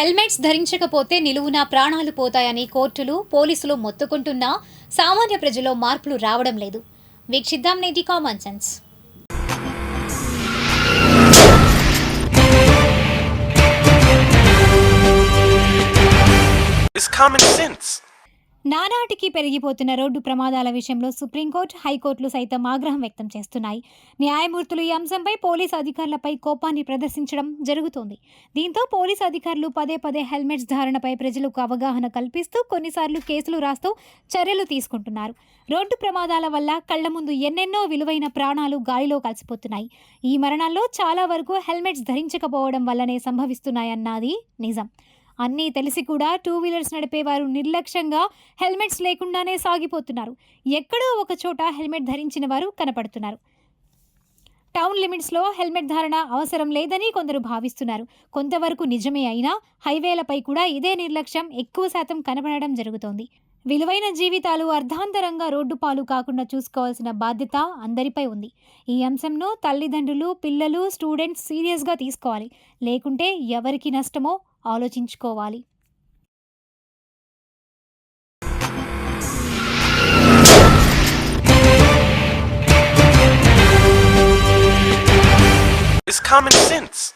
Helmets ధరించకపోతే నిలువున ప్రాణాలు పోతాయని కోర్టులు పోలీసులు మొత్తుకుంటున్నా సామాన్య ప్రజల్లో మార్పులు రావడం లేదు వీక్షిద్దాం నేటి common sense It's common sense. నానాటికి పెరిగిపోతున్న రోడ్డు ప్రమాదాల విషయంలో సుప్రీంకోర్టు హైకోర్టులు సైతం ఆగ్రహం వ్యక్తం చేస్తున్నాయి. న్యాయమూర్తులు ఈ అంశంపై పోలీసు అధికారులపై కోపాన్ని ప్రదర్శించడం జరుగుతోంది. దీంతో పోలీసు అధికారులు పదే పదే హెల్మెట్స్ ధారణపై ప్రజలకు అవగాహన కల్పిస్తూ కొన్నిసార్లు కేసులు రాస్తూ చర్యలు తీసుకుంటున్నారు. రోడ్డు ప్రమాదాల వల్ల కళ్ళ ముందు ఎన్నెన్నో విలువైన ప్రాణాలు గాలిలో కలిసిపోతున్నాయి. ఈ మరణాల్లో చాలా వరకు హెల్మెట్స్ ధరించకపోవడం వల్లనే సంభవిస్తున్నాయన్నది నిజం. అన్నీ తెలిసి కూడా టూ వీలర్స్ నడిపేవారు నిర్లక్ష్యంగా హెల్మెట్స్ లేకుండానే సాగిపోతున్నారు. ఎక్కడో ఒక చోట హెల్మెట్ ధరించిన వారు కనపడుతున్నారు. టౌన్ లిమిట్స్లో హెల్మెట్ ధారణ అవసరం లేదని కొందరు భావిస్తున్నారు. కొంతవరకు నిజమే అయినా హైవేలపై కూడా ఇదే నిర్లక్ష్యం ఎక్కువ శాతం కనపడడం జరుగుతోంది. విలువైన జీవితాలు అర్ధాంతరంగా రోడ్డు పాలు కాకుండా చూసుకోవాల్సిన బాధ్యత అందరిపై ఉంది. ఈ అంశంను తల్లిదండ్రులు పిల్లలు స్టూడెంట్స్ సీరియస్గా తీసుకోవాలి. లేకుంటే ఎవరికి నష్టమో ఆలోచించుకోవాలి. Common sense.